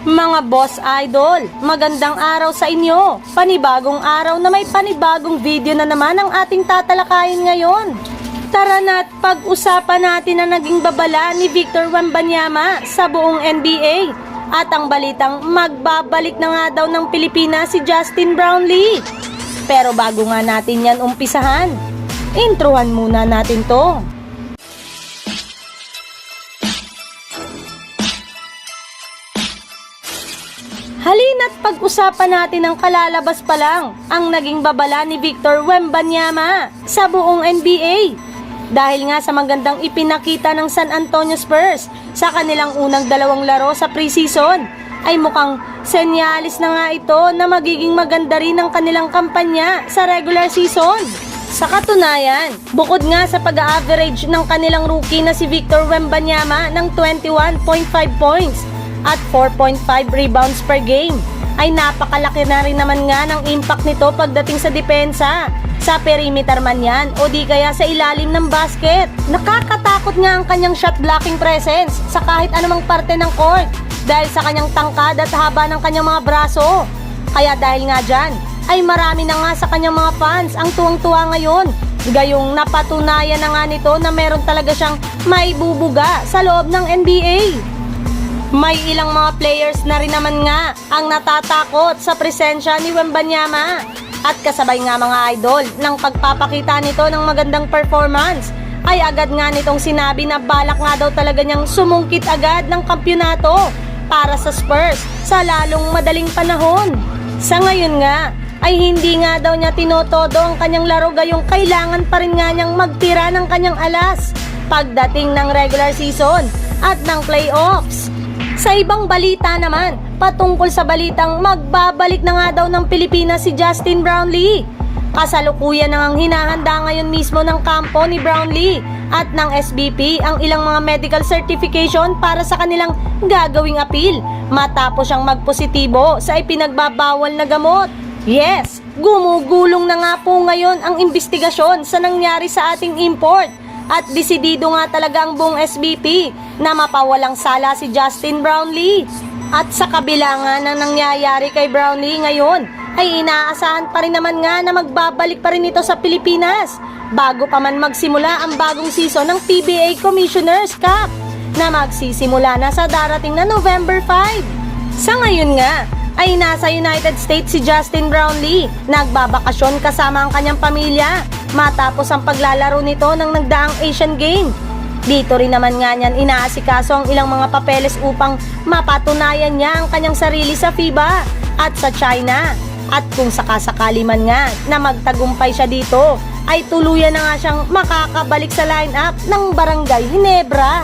Mga boss idol, magandang araw sa inyo. Panibagong araw na may panibagong video na naman ang ating tatalakayin ngayon. Tara na't pag-usapan natin ang naging babala ni Victor Wembanyama sa buong NBA at ang balitang magbabalik na nga daw ng Pilipinas si Justin Brownlee. Pero bago nga natin yan umpisahan, introhan muna natin to. Halina't pag-usapan natin ang kalalabas pa lang ang naging babala ni Victor Wembanyama sa buong NBA. Dahil nga sa magandang ipinakita ng San Antonio Spurs sa kanilang unang dalawang laro sa preseason, ay mukhang senyalis na nga ito na magiging maganda rin ang kanilang kampanya sa regular season. Sa katunayan, bukod nga sa pag-average ng kanilang rookie na si Victor Wembanyama ng 21.5 points at 4.5 rebounds per game, ay napakalaki na rin naman nga ng impact nito pagdating sa depensa. Sa perimeter man yan o di kaya sa ilalim ng basket. Nakakatakot nga ang kanyang shot blocking presence sa kahit anumang parte ng court dahil sa kanyang tangkad at haba ng kanyang mga braso. Kaya dahil nga dyan, ay marami na nga sa kanyang mga fans ang tuwang-tuwa ngayon. Gayong napatunayan na nga nito na meron talaga siyang may bubuga sa loob ng NBA. May ilang mga players na rin naman nga ang natatakot sa presensya ni Wembanyama. At kasabay nga mga idol ng pagpapakita nito ng magandang performance ay agad nga nitong sinabi na balak nga daw talaga niyang sumungkit agad ng kampyonato para sa Spurs sa lalong madaling panahon. Sa ngayon nga ay hindi nga daw niya tinotodo ang kanyang laro gayong kailangan pa rin nga niyang magtira ng kanyang alas pagdating ng regular season at ng playoffs. Sa ibang balita naman, patungkol sa balitang magbabalik na nga daw ng Pilipinas si Justin Brownlee. Kasalukuyan nang hinahanda ngayon mismo ng kampo ni Brownlee at ng SBP ang ilang mga medical certification para sa kanilang gagawing appeal matapos siyang magpositibo sa ipinagbabawal na gamot. Yes, gumugulong na nga po ngayon ang investigasyon sa nangyari sa ating import at desidido nga talaga ang buong SBP na mapawalang sala si Justin Brownlee. At sa kabila nga ng nangyayari kay Brownlee ngayon, ay inaasahan pa rin naman nga na magbabalik pa rin ito sa Pilipinas bago pa man magsimula ang bagong season ng PBA Commissioners Cup na magsisimula na sa darating na November 5. Sa ngayon nga, ay nasa United States si Justin Brownlee. Nagbabakasyon kasama ang kanyang pamilya matapos ang paglalaro nito ng nagdaang Asian Game. Dito rin naman nga niyan inaasikaso ang ilang mga papeles upang mapatunayan niya ang kanyang sarili sa FIBA at sa China. At kung sakasakali man nga na magtagumpay siya dito, ay tuluyan na nga siyang makakabalik sa lineup ng Barangay Hinebra.